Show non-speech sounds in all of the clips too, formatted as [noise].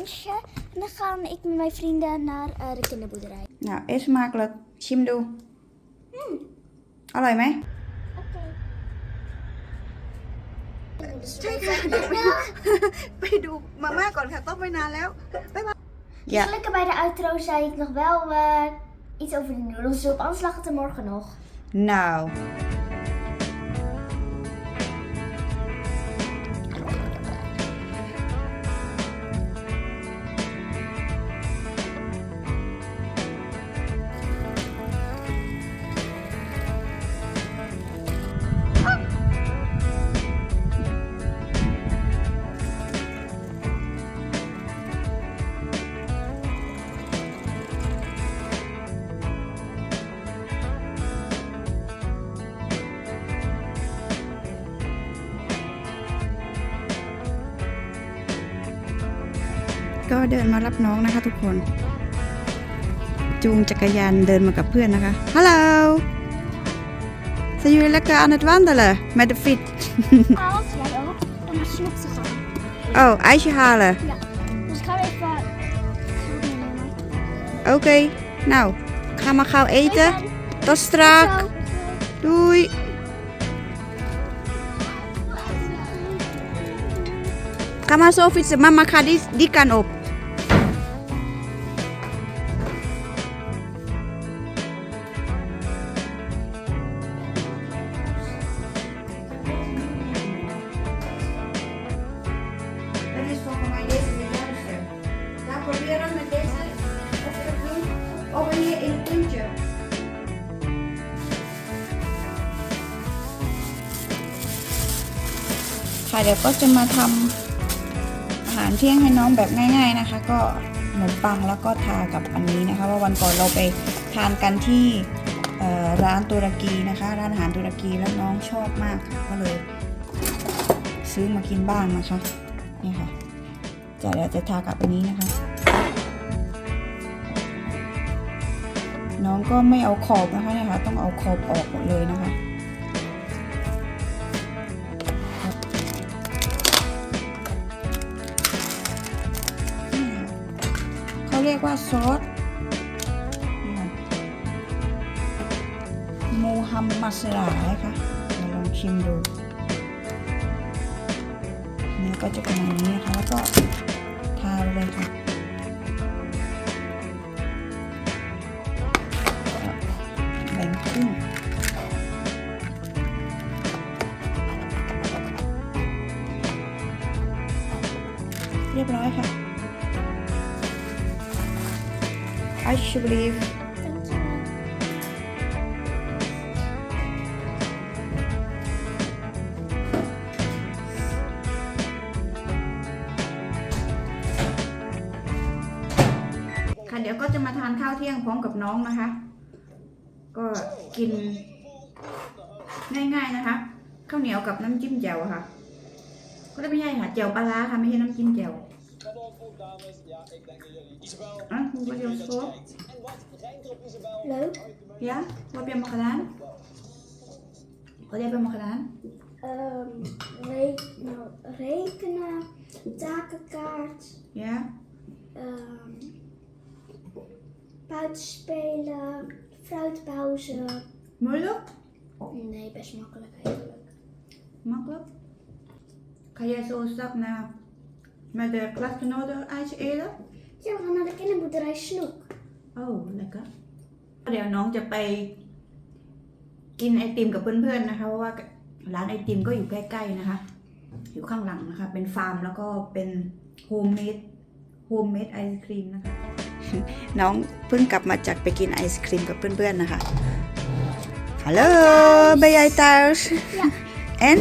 lunchen. En dan ga ik met mijn vrienden naar eh, de kinderboerderij. น่ะเอสมากเลยชิมดู อร่อยไหม Oké. ใช่ค่ะเดี๋ยวไปดูไปดูมาม่าก่อนค่ะต้มไปนานแล้วบ๊ายบายอย่า Gelukkig bij de outro zei ik nog wel eh, iets over de noedels op. Anders lag het er morgen nog. now เดินมารับน้องนะคะทุกคน จูงจักรยานเดินมากับเพื่อนนะคะ ฮัลโหล Zijn jullie lekker aan het wandelen met de fiets? [laughs] Als jij ook, dan moet je te gaan. Oh, ijsje halen. Dus ik ga even food meenemen. Oké, nou, ga maar gauw eten. Tot straks. Zo. Doei. Ga maar zo fietsen. Mama gaat die, die kant op. เดี๋ยวก็จะมาทำอาหารเที่ยงให้น้องแบบง่าย ๆนะคะ ก็ขนมปังแล้วก็ทากับอันนี้นะคะว่าวันก่อนเราไปทานกันที่ร้านตุรกีนะคะ ร้านอาหารตุรกีแล้วน้องชอบมากก็เลย ซื้อมากินบ้างนะคะนี่ค่ะจะเดี๋ยวจะทากับอันนี้นะคะ น้องก็ไม่เอาขอบนะคะเนี่ยค่ะต้องเอาขอบออกหมดเลยนะคะ เขาเรียกว่าซอสโมฮัมมัสลานะคะเดี๋ยวลองชิมดูเนื้อก็จะเป็นอย่างนี้นะคะแล้วก็ทาเลยค่ะแบ่งครึ่งเรียบร้อยค่ะ Alsjeblieft. Dankjewel. ค่ะเดี๋ยวก็จะมาทานข้าวเที่ยงพร้อมกับน้องนะคะ ก็กิน ง่ายๆนะคะข้าวเหนียวกับน้ำจิ้มแจ่วค่ะ ก็ไม่ใช่ค่ะแจ่วปลาร้าค่ะไม่ใช่น้ำจิ้มแจ่ว dames. Ja, ik denk dat jullie. Isabel. Ah. En wat rijmt op Isabel? Leuk. Ja, wat heb je allemaal gedaan? Wat heb je allemaal gedaan? Um, rekenen, takenkaart. Ja. Ehm, um, buitenspelen, fruitpauze. Moeilijk? Nee, best makkelijk eigenlijk. Makkelijk? Kan jij zo stap naar met de klasgenoten ijs eten? Ja, we gaan naar de kinderboerderij Snoek. โอ้แล้วก็เดี๋ยวน้องจะไปกินไอติมกับเพื่อนๆนะคะเพราะว่าร้านไอติมก็อยู่ใกล้ๆนะคะ อยู่ข้างหลังนะคะ เป็นฟาร์มแล้วก็เป็นโฮมเมดโฮมเมดไอศครีมนะคะ น้องเพิ่งกลับมาจากไปกินไอศครีมกับเพื่อนๆนะคะฮัลโหล ben jij thuis Ja. en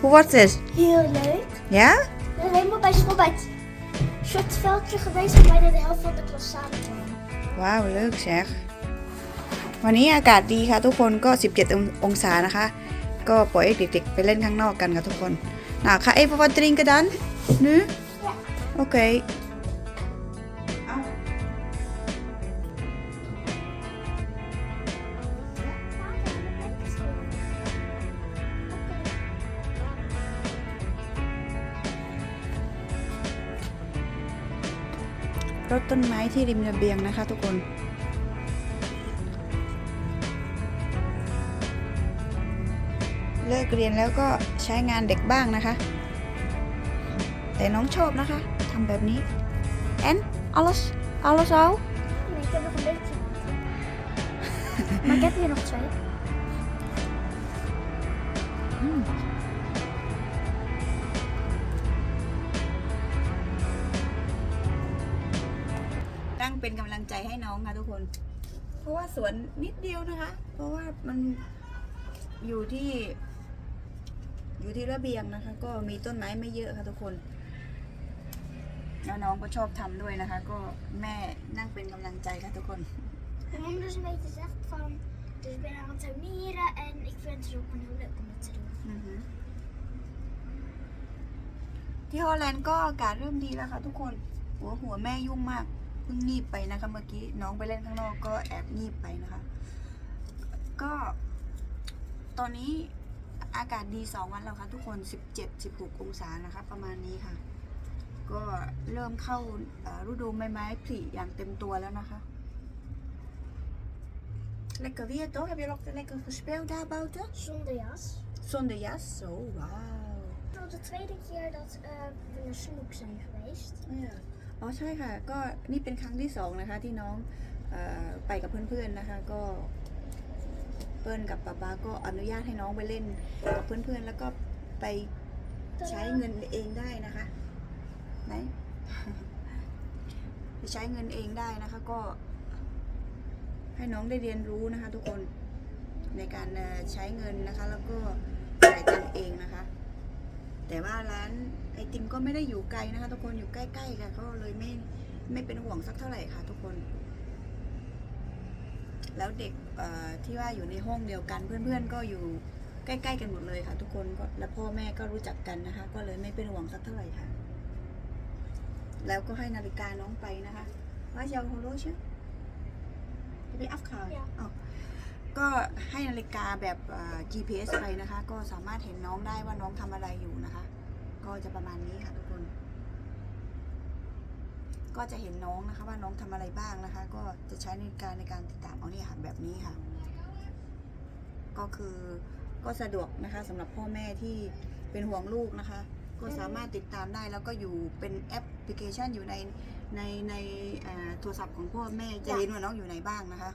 hoe was het Heel leuk. ja We zijn helemaal bij school bij het shortveldje geweest en bijna de helft van de klas samen kwam. ว้าวเลิกแชกวันนี้อากาศดีค่ะทุกคนก็ 17 ององศานะคะ ก็ปล่อยให้เด็กๆ ไปเล่นข้างนอกกันค่ะทุกคนน่ะค่ะ even wat drinken dan nu Ja. oké รดต้นไม้ที่ริมระเบียงนะคะทุกคนเลิกเรียนแล้วก็ใช้งานเด็กบ้างนะคะ แต่น้องชอบนะคะทำแบบนี้ en alles alles al Nee, ik heb nog een beetje. maar ik heb hier nog twee. ตั้ เป็นกำลังใจให้น้องค่ะทุกคน เพราะว่าสวนนิดเดียวนะคะ เพราะว่ามันอยู่ที่ อยู่ที่ระเบียงนะคะ ก็มีต้นไม้ไม่เยอะค่ะทุกคนแล้วน้องก็ชอบทำด้วยนะคะ ก็แม่นั่งเป็นกำลังใจค่ะทุกคน Mijn mama dus een beetje zegt van. Dus ik ben aan het tuinieren en ik vind het ook gewoon heel leuk om het te doen. อือฮึที่ฮอลแลนด์ก็อากาศเริ่มดีแล้วค่ะทุกคน หัวหัวแม่ยุ่งมาก เพิ่งงีบไปนะคะ เมื่อกี้น้องไปเล่นข้างนอกก็แอบงีบไปนะคะ ก็ ตอนนี้อากาศดีสองวันแล้วค่ะทุกคน17 16องศานะคะ ประมาณนี้ค่ะ ก็เริ่มเข้าเอ่อฤดูใบไม้ผลิอย่างเต็มตัวแล้วนะคะ Lekker weer toch? Heb je ook lekker gespeeld daar buiten? Zonder jas. Zonder jas? Zo, wauw. Het is al de tweede keer dat eh, we naar Snoek zijn geweest. อ๋อใช่ค่ะก็นี่เป็นครั้งที่สองนะคะที่น้องอไปกับเพื่อนๆนะคะก็เปิ้ลกับป๊าป๊าก็อนุญาตให้น้องไปเล่นกับเพื่อนๆ แล้วก็ไปใช้เงินเองได้นะคะไหนไปใช้เงินเองได้นะคะก็ ให้น้องได้เรียนรู้นะคะ ทุกคนในการใช้เงินนะคะ แล้วก็จ่ายตังเองนะคะ แต่ว่าร้าน อติมก็ไม่ได้อยู่ไกลนะคะ ทุกคนอยู่ใกล้ๆกันก็เลยไม่ไม่เป็นห่วงสักเท่าไหร่ค่ะ ทุกคน แล้วเด็กเอ่อที่ว่าอยู่ในห้องเดียวกันเพื่อนๆ ก็อยู่ใกล้ๆกันหมดเลยค่ะ ทุกคนก็และพ่อแม่ก็รู้จักกันนะคะ ก็เลยไม่เป็นห่วงสักเท่าไหร่ค่ะ แล้วก็ให้นาฬิกาน้องไปนะคะว่าจะเอาโฮโลใช่จะไปอัพข่าว Ja. อ๋อก็ให้นาฬิกาแบบเอ่อ GPS ไปนะคะ ก็สามารถเห็นน้องได้ว่าน้องทำอะไรอยู่นะคะก็ จะประมาณนี้ค่ะทุกคน ก็จะเห็นน้องนะคะ ว่าน้องทำอะไรบ้างนะคะ ก็จะใช้ในการในการติดตามเอาเนี่ยค่ะแบบนี้ค่ะ ก็คือก็สะดวกนะคะสำหรับพ่อแม่ที่เป็นห่วงลูกนะคะ ก็สามารถติดตามได้แล้วก็อยู่เป็นแอปพลิเคชันอยู่ในในในโทรศัพท์ของพ่อแม่จะเห็นว่าน้องอยู่ไหนบ้างนะคะ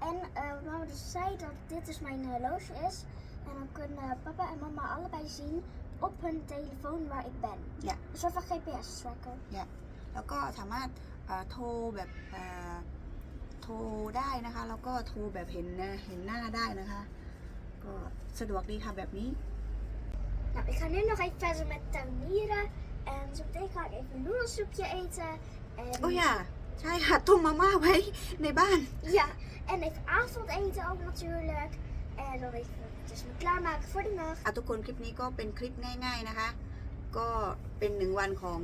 En eh, wat mama dus zei dat dit dus mijn horloge is. En dan kunnen papa en mama allebei zien op hun telefoon waar ik ben. Ja. Een soort van GPS-tracker. แล้วก็สามารถเอ่อโทรแบบเอ่อโทรได้นะคะ แล้วก็โทรแบบเห็นนะเห็นหน้าได้นะคะ ก็สะดวกดีค่ะแบบนี้ Nou, ik ga nu nog even verder met tuinieren. En zo meteen ga ik even een noedelsoepje eten. En, โอ้ยอ่ะใช่ค่ะต้มมาม่าไว้ในบ้าน Ja, en even avondeten ook natuurlijk. En dan even dus me klaarmaken voor de nacht. อะทุกคนคลิปนี้ก็เป็นคลิปง่าย ๆนะคะ ก็เป็นหนึ่งวันของ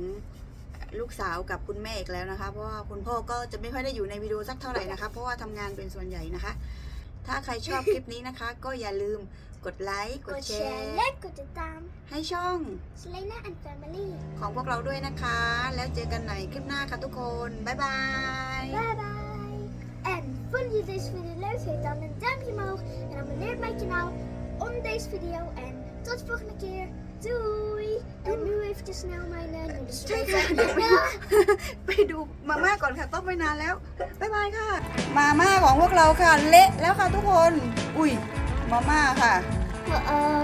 ลูกสาวกับคุณแม่อีกแล้วนะคะ เพราะว่าคุณพ่อก็จะไม่ค่อยได้อยู่ในวิดีโอสักเท่าไหร่นะคะ เพราะว่าทำงานเป็นส่วนใหญ่นะคะ ถ้าใครชอบคลิปนี้นะคะ ก็อย่าลืมกดไลค์กด Kort แช share, ร์ like, kort het aan. ให้ช่อง Selena en family. ของพวกเราด้วยนะคะ แล้วเจอกันใหม่คลิปหน้าค่ะทุกคน บ๊ายบาย Bye bye. En vond je deze video leuk? Geef dan een duimpje omhoog. En abonneer op mijn kanaal onder deze video. En tot de volgende keer. Doei. En nu even snel mijn uh, noedels ใช่ค่ะ eten. เดี๋ยวไปดู Ja. ไปดูมาม่าก่อนค่ะต้มไปนานแล้วบ๊ายบายค่ะ มาม่าของพวกเราค่ะเละแล้วค่ะทุกคน อุ้ยมาม่าค่ะ Uh-oh.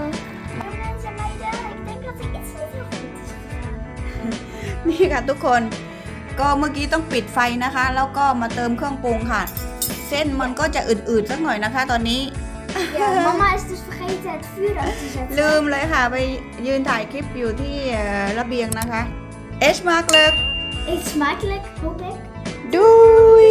Mensen, meiden. Ik denk dat ik iets niet heel goed is gegaan. นี่ค่ะทุกคน ก็เมื่อกี้ต้องปิดไฟนะคะ แล้วก็มาเติมเครื่องปรุงค่ะเส้นมันก็จะอืดๆสักหน่อยนะคะ ตอนนี้ Ja, mama is dus vergeten het vuur uit te zetten. ลืมเลยค่ะ ไปยืนถ่ายคลิปอยู่ที่เอ่อระเบียงนะคะ เอชมากเลย Eet smakelijk, hoop ik. ดุย